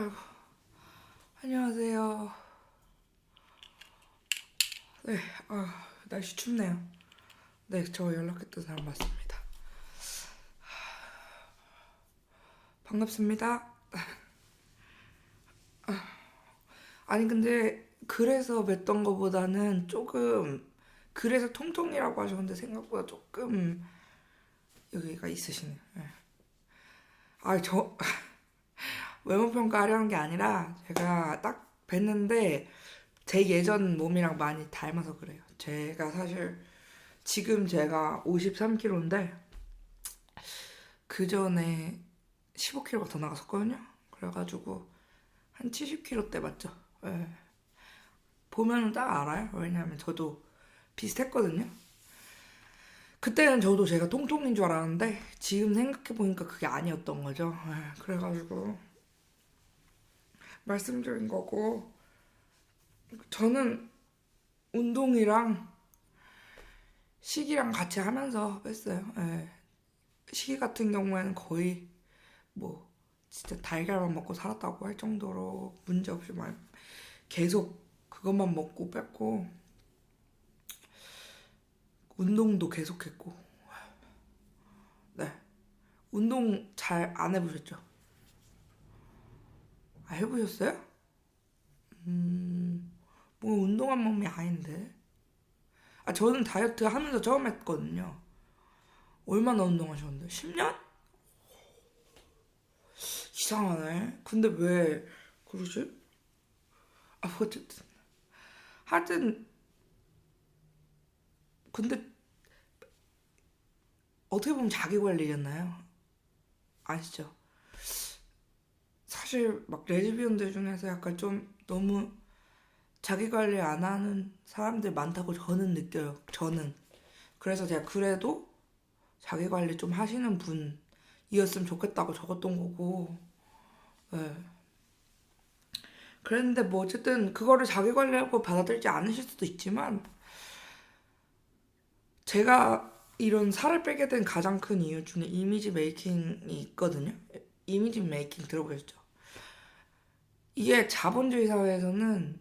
아이고. 안녕하세요. 네, 아, 날씨 춥네요. 네, 저 연락했던 사람 맞습니다. 반갑습니다. 아, 아니, 근데 그래서 뵀던 거보다는 조금, 그래서 통통이라고 하셨는데 생각보다 조금 여기가 있으시네요. 네. 아, 저, 외모 평가하려는 게 아니라 제가 딱 뵀는데 제 예전 몸이랑 많이 닮아서 그래요. 제가 사실 지금 제가 53kg인데 그 전에 15kg가 더 나갔었거든요. 그래가지고 한 70kg 대 맞죠? 예. 보면은 딱 알아요. 왜냐하면 저도 비슷했거든요. 그때는 저도 제가 통통인 줄 알았는데 지금 생각해 보니까 그게 아니었던 거죠. 예, 그래가지고 말씀드린 거고 저는 운동이랑 식이랑 같이 하면서 뺐어요. 예. 식이 같은 경우에는 거의 뭐 진짜 달걀만 먹고 살았다고 할 정도로 문제 없이 막 계속 그것만 먹고 뺐고 운동도 계속했고 네 운동 잘 안 해보셨죠? 아 해보셨어요? 음, 뭐 운동한 몸이 아닌데. 아 저는 다이어트 하면서 처음 했거든요. 얼마나 운동하셨는데? 10년? 이상하네. 근데 왜 그러지? 아 어쨌든 하여튼 근데 어떻게 보면 자기 관리잖아요. 아시죠? 사실 막 레즈비언들 중에서 약간 좀 너무 자기 관리 안 하는 사람들 많다고 저는 느껴요. 저는. 그래서 제가 그래도 자기 관리 좀 하시는 분이었으면 좋겠다고 적었던 거고. 예. 그랬는데 뭐 어쨌든 그거를 자기 관리하고 받아들이지 않으실 수도 있지만 제가 이런 살을 빼게 된 가장 큰 이유 중에 이미지 메이킹이 있거든요. 이미지 메이킹 들어보셨죠? 이게 자본주의 사회에서는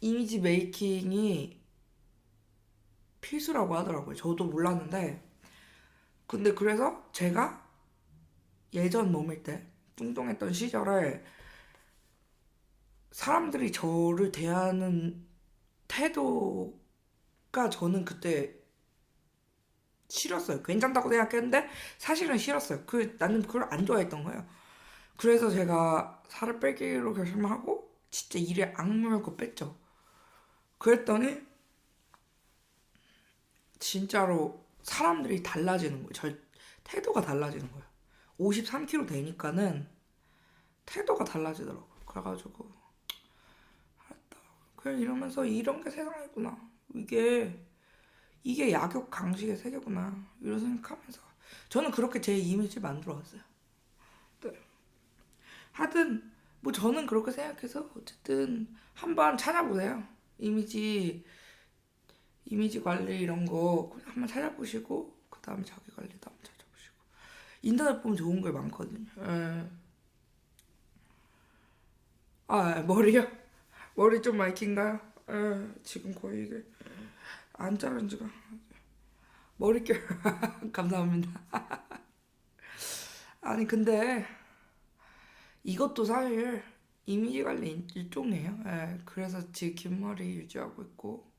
이미지 메이킹이 필수라고 하더라고요. 저도 몰랐는데. 근데 그래서 제가 예전 몸일 때, 뚱뚱했던 시절에 사람들이 저를 대하는 태도가 저는 그때 싫었어요. 괜찮다고 생각했는데 사실은 싫었어요. 그 나는 그걸 안 좋아했던 거예요. 그래서 제가 살을 빼기로 결심하고 진짜 일에 악물고 뺐죠. 그랬더니 진짜로 사람들이 달라지는 거예요. 저 태도가 달라지는 거예요. 53kg 되니까는 태도가 달라지더라고요. 그래가지고. 그냥 이러면서 이런 게 세상이구나. 이게 이게 약욕 강식의 세계구나. 이런 생각하면서 저는 그렇게 제 이미지 만들어 왔어요. 네. 하여튼 뭐 저는 그렇게 생각해서 어쨌든 한번 찾아보세요. 이미지 이미지 관리 이런 거 한번 찾아보시고 그 다음에 자기 관리도 한번 찾아보시고 인터넷 보면 좋은 게 많거든요. 예. 아 머리요? 머리 좀 많이 긴가요? 예, 지금 거의 이게 안 자른 지가 머릿결 감사합니다. 아니 근데 이것도 사실 이미지 관리 일종이에요. 예, 그래서 지금 긴 머리 유지하고 있고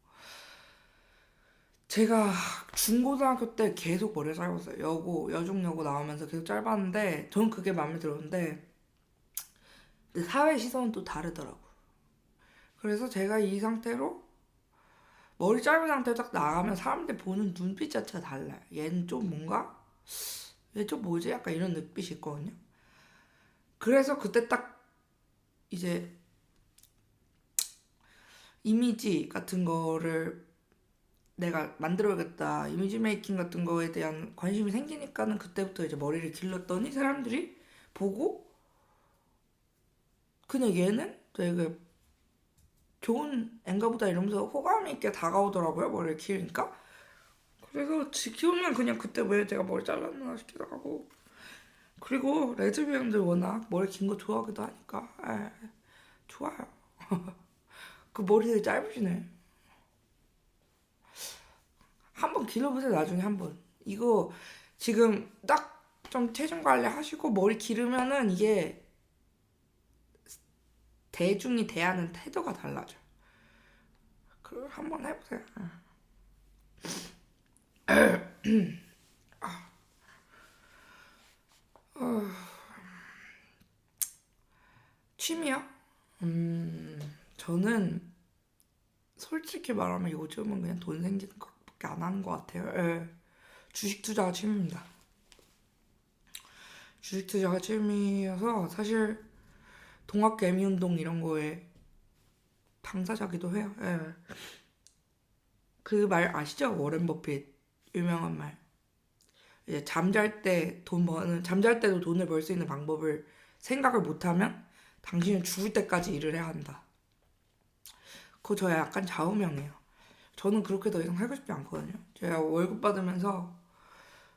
제가 중고등학교 때 계속 머리 짧았어요. 여고 여중여고 나오면서 계속 짧았는데 저는 그게 마음에 들었는데 사회 시선은 또 다르더라고. 그래서 제가 이 상태로 머리 짧은 상태로 딱 나가면 사람들 보는 눈빛 자체가 달라요. 얘는 좀 뭔가 얘 좀 뭐지? 약간 이런 눈빛이 있거든요. 그래서 그때 딱 이제 이미지 같은 거를 내가 만들어야겠다. 이미지 메이킹 같은 거에 대한 관심이 생기니까는 그때부터 이제 머리를 길렀더니 사람들이 보고 그냥 얘는 되게 좋은 앤가 보다 이러면서 호감 있게 다가오더라고요. 머리를 기르니까. 그래서 지키우면 그냥 그때 왜 제가 머리 잘랐나 싶기도 하고 그리고 레즈비언들 워낙 머리 긴 거 좋아하기도 하니까 에, 좋아요. 그 머리 되게 짧으시네. 한번 길러보세요 나중에 한번. 이거 지금 딱 좀 체중 관리 하시고 머리 기르면은 이게 대중이 대하는 태도가 달라져. 그걸 한번 해보세요. 취미요? 음, 저는 솔직히 말하면 요즘은 그냥 돈 생기는 것밖에 안 하는 것 같아요. 예. 주식 투자가 취미입니다. 주식 투자가 취미여서 사실 동학 개미 운동 이런 거에 당사자기도 해요. 예. 그말 아시죠? 워렌 버핏 유명한 말. 이제 잠잘 때 돈 버는 잠잘 때도 돈을 벌 수 있는 방법을 생각을 못하면 당신은 죽을 때까지 일을 해야 한다. 그거 저의 약간 좌우명이에요. 저는 그렇게 더 이상 살고 싶지 않거든요. 제가 월급 받으면서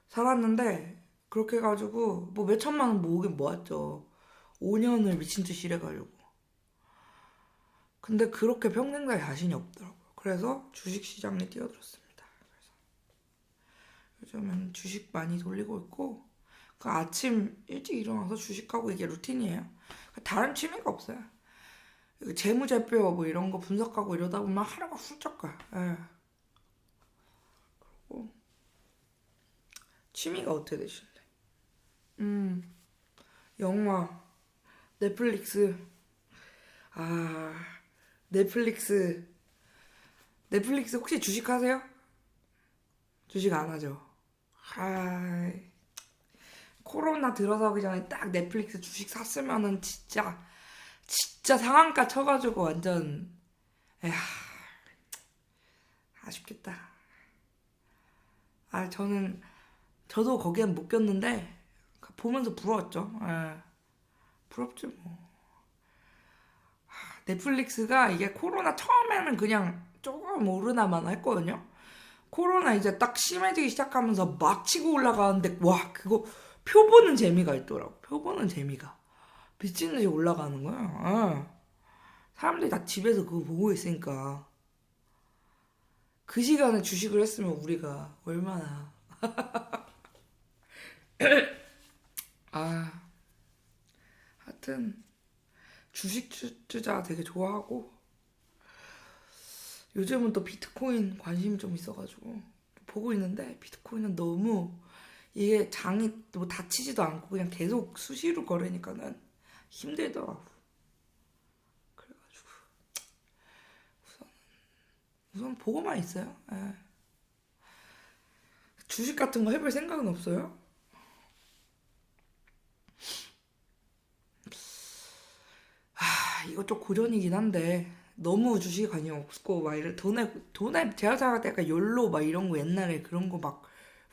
살았는데 그렇게 해가지고 뭐 몇천만 원 모으긴 모았죠. 5년을 미친 듯이 일해가지고. 근데 그렇게 평생 살 자신이 없더라고요. 그래서 주식 시장에 뛰어들었습니다. 그래서 요즘은 주식 많이 돌리고 있고 그 아침 일찍 일어나서 주식하고 이게 루틴이에요. 다른 취미가 없어요. 그 재무제표 뭐 이런 거 분석하고 이러다 보면 하루가 훌쩍 가요. 예. 그리고 취미가 어떻게 되시는데? 음, 영화, 넷플릭스. 아, 넷플릭스. 넷플릭스 혹시 주식 하세요? 주식 안 하죠? 아, 코로나 들어서기 전에 딱 넷플릭스 주식 샀으면은 진짜 진짜 상한가 쳐가지고 완전 에휴 아쉽겠다. 아 저는 저도 거기엔 못 꼈는데 보면서 부러웠죠. 예. 부럽지 뭐. 하, 넷플릭스가 이게 코로나 처음에는 그냥 조금 오르나마나 했거든요. 코로나 이제 딱 심해지기 시작하면서 막 치고 올라가는데 와 그거 표 보는 재미가 있더라고. 표 보는 재미가 미친 듯이 올라가는 거야. 어. 사람들이 다 집에서 그거 보고 있으니까 그 시간에 주식을 했으면 우리가 얼마나 아 하여튼 주식 투- 투자 되게 좋아하고 요즘은 또 비트코인 관심이 좀 있어가지고 보고 있는데 비트코인은 너무 이게 장이 뭐 다치지도 않고 그냥 계속 수시로 거래니까는 힘들더라고. 그래가지고 우선 우선 보고만 있어요. 예. 주식 같은 거 해볼 생각은 없어요? 아 이거 좀 고전이긴 한데 너무 주식에 관심 없고 막 이런 돈에 돈에 제가 생각할 때 약간 욜로 막 이런 거 옛날에 그런 거 막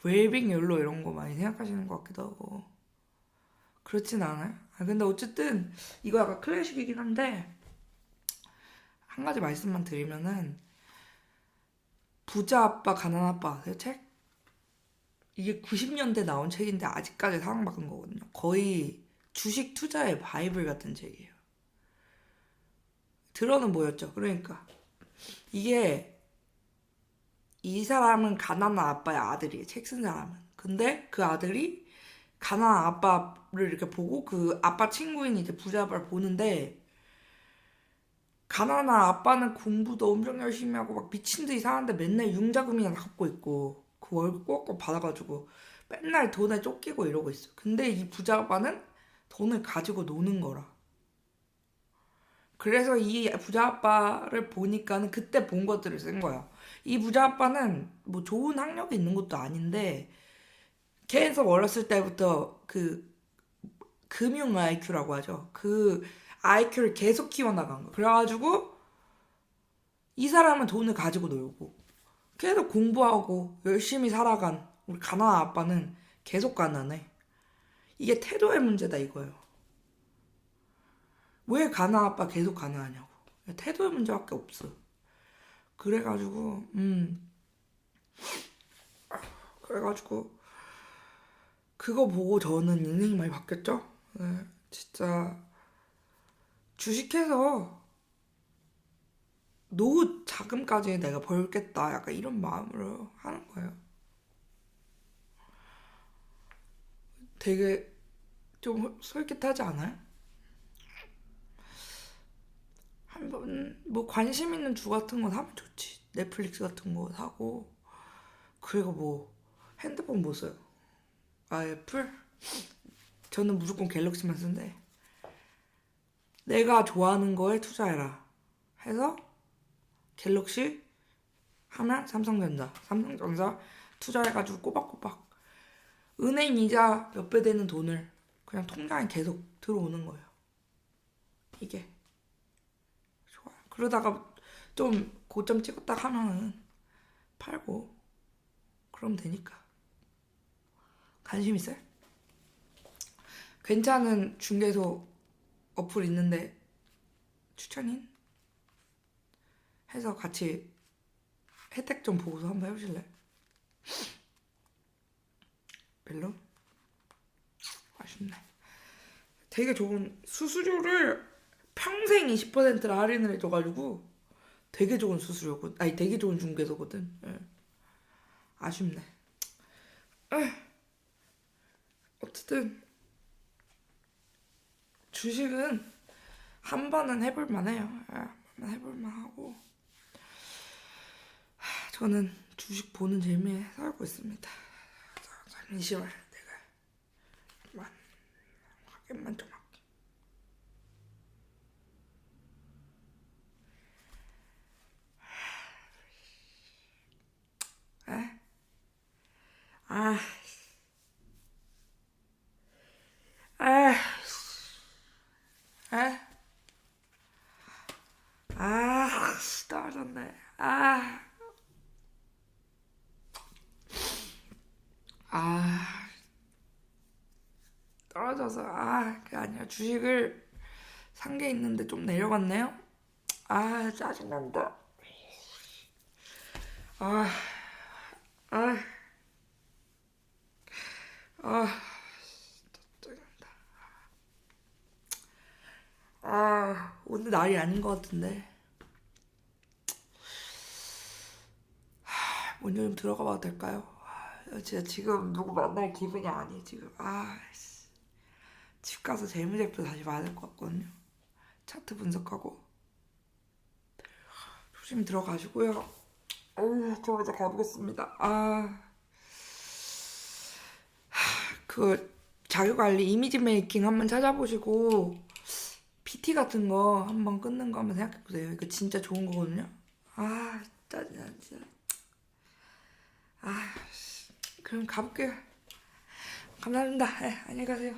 웰빙 욜로 이런 거 많이 생각하시는 것 같기도 하고 그렇진 않아요. 아 근데 어쨌든 이거 약간 클래식이긴 한데 한 가지 말씀만 드리면은 부자 아빠 가난 아빠 아세요 책? 이게 90년대 나온 책인데 아직까지 사랑받는 거거든요. 거의 주식 투자의 바이블 같은 책이에요. 들어는 뭐였죠? 그러니까 이게 이 사람은 가난한 아빠의 아들이에요. 책 쓴 사람은. 근데 그 아들이 가난한 아빠를 이렇게 보고 그 아빠 친구인 이제 부자 아빠를 보는데 가난한 아빠는 공부도 엄청 열심히 하고 막 미친 듯이 사는데 맨날 융자금이나 갖고 있고 그 월급 꼬박꼬박 받아가지고 맨날 돈에 쫓기고 이러고 있어. 근데 이 부자 아빠는 돈을 가지고 노는 거라. 그래서 이 부자 아빠를 보니까는 그때 본 것들을 쓴 거야. 이 부자 아빠는 뭐 좋은 학력이 있는 것도 아닌데 계속 어렸을 때부터 그 금융 IQ라고 하죠. 그 IQ를 계속 키워나간 거. 그래가지고 이 사람은 돈을 가지고 놀고 계속 공부하고 열심히 살아간 우리 가난한 아빠는 계속 가난해. 이게 태도의 문제다 이거예요. 왜 가난 아빠 계속 가난하냐고. 태도의 문제밖에 없어. 그래가지고 음 그래가지고 그거 보고 저는 인생이 많이 바뀌었죠. 네, 진짜 주식해서 노후 자금까지 내가 벌겠다. 약간 이런 마음으로 하는 거예요. 되게 좀 솔깃하지 않아요? 한번 뭐 관심 있는 주 같은 거 사면 좋지. 넷플릭스 같은 거 사고 그리고 뭐 핸드폰 뭐 써요? 아 애플? 저는 무조건 갤럭시만 쓴대. 내가 좋아하는 거에 투자해라. 해서 갤럭시 하면 삼성전자, 삼성전자 투자해가지고 꼬박꼬박 은행 이자 몇 배 되는 돈을 그냥 통장에 계속 들어오는 거예요. 이게. 그러다가 좀 고점 찍었다 하면은 팔고 그럼 되니까 관심 있어요? 괜찮은 중개소 어플 있는데 추천인? 해서 같이 혜택 좀 보고서 한번 해보실래? 별로? 아쉽네. 되게 좋은 수수료를 평생 20%를 할인을 해줘가지고 되게 좋은 수수료고 아니 되게 좋은 중개소거든. 예. 아쉽네. 어쨌든 주식은 한 번은 해볼 만해요. 예, 한 번은 해볼 만하고 하, 저는 주식 보는 재미에 살고 있습니다. 자, 잠시만 내가 만 확인만 좀 할게. 에? 아, 아, 에? 아, 씨, 떨어졌네. 아, 아, 떨어져서 아, 그게 아니라 주식을 산 게 있는데 좀 내려갔네요. 아, 짜증난다. 아, 아, 아, 짜증난다. 아, 오늘 날이 아닌 것 같은데. 하, 문좀 들어가 봐도 될까요? 아, 진짜 지금 누구 만날 기분이 아니 지금. 아, 씨. 집 가서 재무제표 다시 봐야 될 것 같거든요. 차트 분석하고. 조심히 들어가시고요. 아유, 저 이제 가보겠습니다. 아, 그 자기관리 이미지 메이킹 한번 찾아보시고 PT 같은 거 한번 끊는 거 한번 생각해 보세요. 이거 진짜 좋은 거거든요. 아, 짜증나 진짜. 아, 씨. 그럼 가볼게요. 감사합니다. 네, 안녕히 가세요.